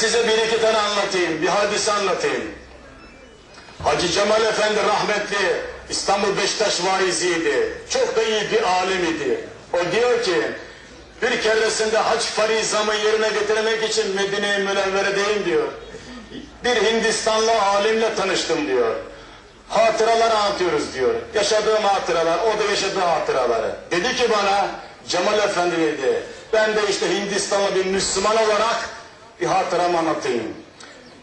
size bir iki tane anlatayım, bir hadise anlatayım. Hacı Cemal Efendi rahmetli İstanbul Beşiktaş vaiziydi. Çok da iyi bir alim idi. O diyor ki, bir keresinde hac farizamı yerine getirmek için Medine-i Münevvere'deyim diyor. Bir Hindistanlı alimle tanıştım diyor. Hatıralar anlatıyoruz diyor. Yaşadığım hatıralar, o da yaşadığı hatıraları. Dedi ki bana, Cemal Efendi dedi, ben de işte Hindistanlı bir Müslüman olarak bir hatıramı anlatayım.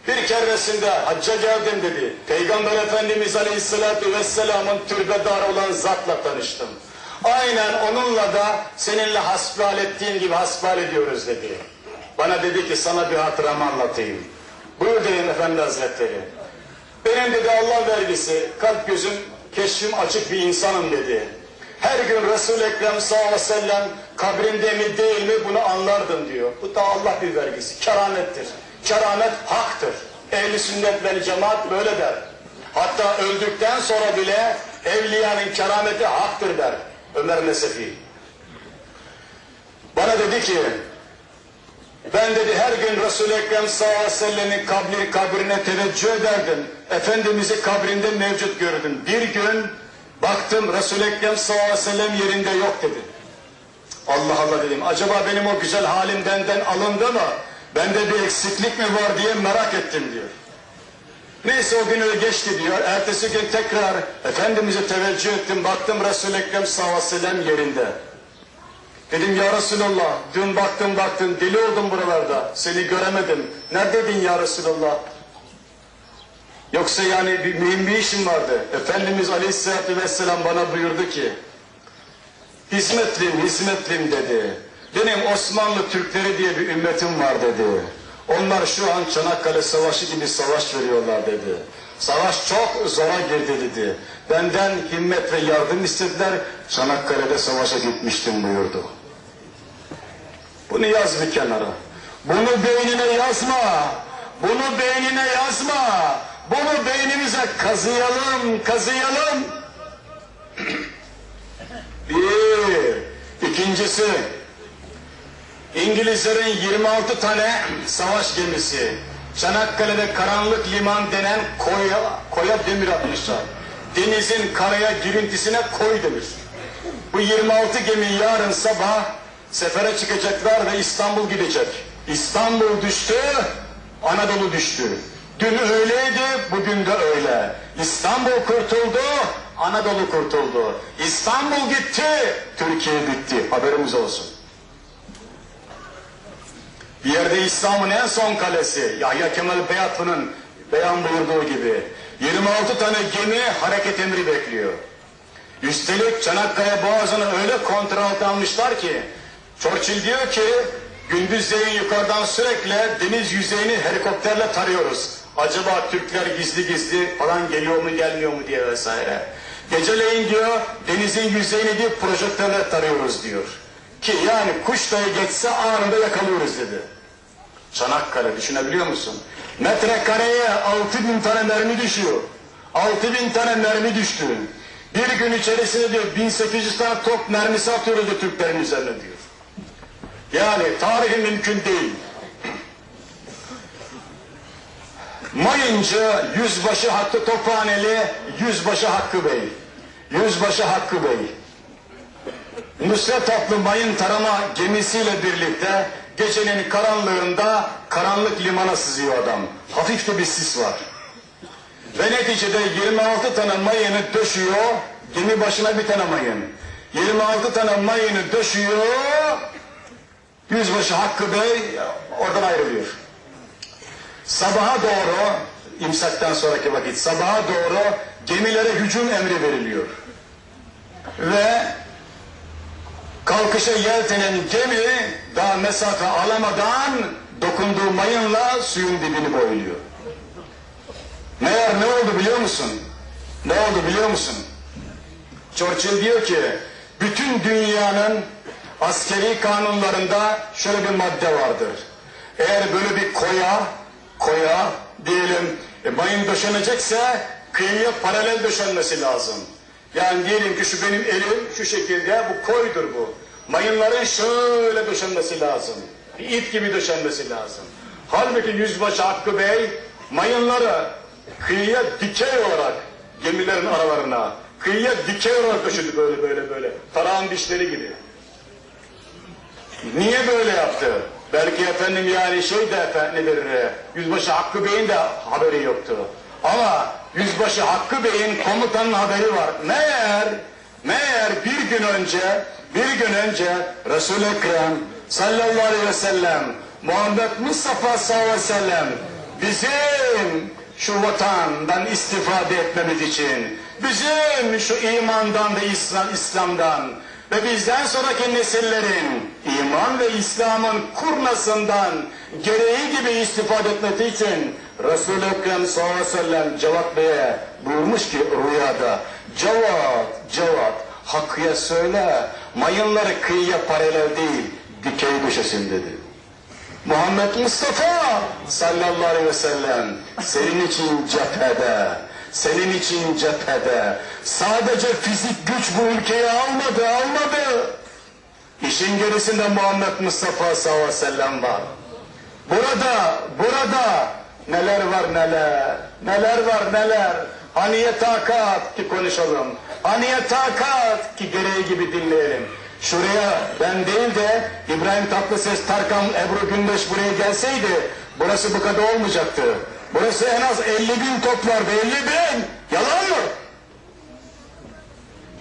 Bir keresinde hacca geldim dedi. Peygamber Efendimiz Aleyhisselatü Vesselam'ın türbedarı olan zatla tanıştım. Aynen onunla da seninle hasbihal ettiğin gibi hasbihal ediyoruz dedi. Bana dedi ki sana bir hatıramı anlatayım. Buyur dedim Efendi Hazretleri. Benim dedi Allah vergisi, kalp gözüm, keşfim açık bir insanım dedi. Her gün Resul-i Ekrem sallallahu aleyhi ve sellem kabrinde mi değil mi bunu anlardım diyor. Bu da Allah bir vergisi, keramettir. Keramet haktır. Ehli sünnet vel cemaat böyle der. Hatta öldükten sonra bile evliyanın kerameti haktır der Ömer Nesefi. Bana dedi ki ben dedi her gün Resul-i Ekrem sallallahu aleyhi ve sellemin kabri, kabrine teveccüh ederdim. Efendimiz'i kabrinde mevcut gördüm. Bir gün baktım Resul-i Ekrem sallallahu aleyhi ve sellem yerinde yok dedi. Allah Allah dedim. Acaba benim o güzel halim benden alındı mı? Bende bir eksiklik mi var diye merak ettim diyor. Neyse o gün öyle geçti diyor. Ertesi gün tekrar Efendimiz'e teveccüh ettim. Baktım Resul-i Ekrem sellem yerinde. Dedim ya Resulallah, dün baktım baktım deli oldum buralarda, seni göremedim. Neredeydin ya Resulallah? Yoksa yani bir mühim bir işim vardı. Efendimiz Aleyhisselatü Vesselam bana buyurdu ki, hizmetlim, hizmetlim dedi. Benim Osmanlı Türkleri diye bir ümmetim var dedi. Onlar şu an Çanakkale Savaşı gibi savaş veriyorlar dedi. Savaş çok zora girdi dedi. Benden himmet ve yardım istediler. Çanakkale'de savaşa gitmiştim buyurdu. Bunu yaz bir kenara. Bunu beynine yazma. Bunu beynine yazma. Bunu beynimize kazıyalım, kazıyalım. Bir. İkincisi, İngilizlerin 26 tane savaş gemisi Çanakkale'de karanlık liman denen koya, koya demir atmışlar. Denizin karaya girintisine koy demir. Bu 26 gemi yarın sabah sefere çıkacaklar ve İstanbul gidecek. İstanbul düştü, Anadolu düştü. Dün öyleydi, bugün de öyle. İstanbul kurtuldu, Anadolu kurtuldu. İstanbul gitti, Türkiye bitti. Haberimiz olsun. Bir yerde İslam'ın en son kalesi Yahya Kemal Beyatlı'nın beyan buyurduğu gibi 26 tane gemi hareket emri bekliyor. Üstelik Çanakkale Boğazı'nı öyle kontrol almışlar ki Churchill diyor ki gündüzleyin yukarıdan sürekli deniz yüzeyini helikopterle tarıyoruz. Acaba Türkler gizli gizli falan geliyor mu gelmiyor mu diye vesaire. Geceleyin diyor denizin yüzeyini diyor projektörle tarıyoruz diyor. Ki yani kuş dahi geçse anında yakalıyoruz dedi. Çanakkale düşünebiliyor musun? Metrekareye 6000 tane mermi düşüyor. 6000 tane mermi düştü. Bir gün içerisinde diyor 1800 tane top mermisi atıyoruz Türklerin üzerine diyor. Yani tarihi mümkün değil. Mayıncı Yüzbaşı Hakkı Tophaneli, Yüzbaşı Hakkı Bey. Yüzbaşı Hakkı Bey. Nusret adlı mayın tarama gemisiyle birlikte gecenin karanlığında karanlık limana sızıyor adam. Hafif de bir sis var. Ve neticede 26 tane mayını döşüyor, gemi başına bir tane mayın. 26 tane mayını döşüyor, Yüzbaşı Hakkı Bey oradan ayrılıyor. Sabaha doğru, imsaktan sonraki vakit, sabaha doğru gemilere hücum emri veriliyor. Ve kalkışa yeltenen gemi daha mesafe alamadan dokunduğu mayınla suyun dibini boyluyor. Meğer ne oldu biliyor musun? Ne oldu biliyor musun? Churchill diyor ki bütün dünyanın askeri kanunlarında şöyle bir madde vardır. Eğer böyle bir koya, koya diyelim e, mayın döşenecekse kıyıya paralel döşenmesi lazım. Yani diyelim ki şu benim elim şu şekilde bu koydur bu. Mayınların şöyle döşenmesi lazım. Bir ip gibi döşenmesi lazım. Halbuki Yüzbaşı Hakkı Bey mayınları kıyıya dikey olarak gemilerin aralarına kıyıya dikey olarak taşıdı böyle böyle böyle. Tarağın dişleri gibi. Niye böyle yaptı? Belki efendim yani şey de efendidir, e, Yüzbaşı Hakkı Bey'in de haberi yoktu. Ama Yüzbaşı Hakkı Bey'in komutanın haberi var. Meğer, meğer bir gün önce, bir gün önce Resul-i Ekrem sallallahu aleyhi ve sellem, Muhammed Mustafa sallallahu aleyhi ve sellem bizim şu vatandan istifade etmemiz için, bizim şu imandan ve İslam, İslam'dan ve bizden sonraki nesillerin iman ve İslam'ın kurnasından gereği gibi istifade etmesi için Resul-i Ekrem sallallahu aleyhi ve sellem Cevat Bey'e buyurmuş ki rüyada Cevat, Cevat Hakkı'ya söyle mayınları kıyıya paralel değil dikey düşesin dedi. Muhammed Mustafa sallallahu aleyhi ve sellem senin için cephede, senin için cephede sadece fizik güç bu ülkeyi almadı, almadı. İşin gerisinde Muhammed Mustafa sallallahu aleyhi ve sellem var. Burada, burada neler var neler, neler var neler. Haniye takat ki konuşalım. Haniye takat ki gereği gibi dinleyelim. Şuraya ben değil de İbrahim Tatlıses, Tarkan, Ebru Gündeş buraya gelseydi burası bu kadar olmayacaktı. Burası en az 50 bin toplardı, 50 bin. Yalan mı?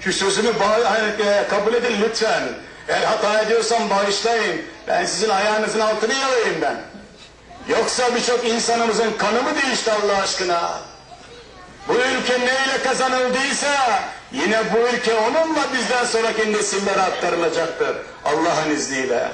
Şu sözümü e, kabul edin lütfen. Eğer hata ediyorsam bağışlayın. Ben sizin ayağınızın altını yalayayım ben. Yoksa birçok insanımızın kanı mı değişti Allah aşkına? Bu ülke neyle kazanıldıysa yine bu ülke onunla bizden sonraki nesillere aktarılacaktır. Allah'ın izniyle.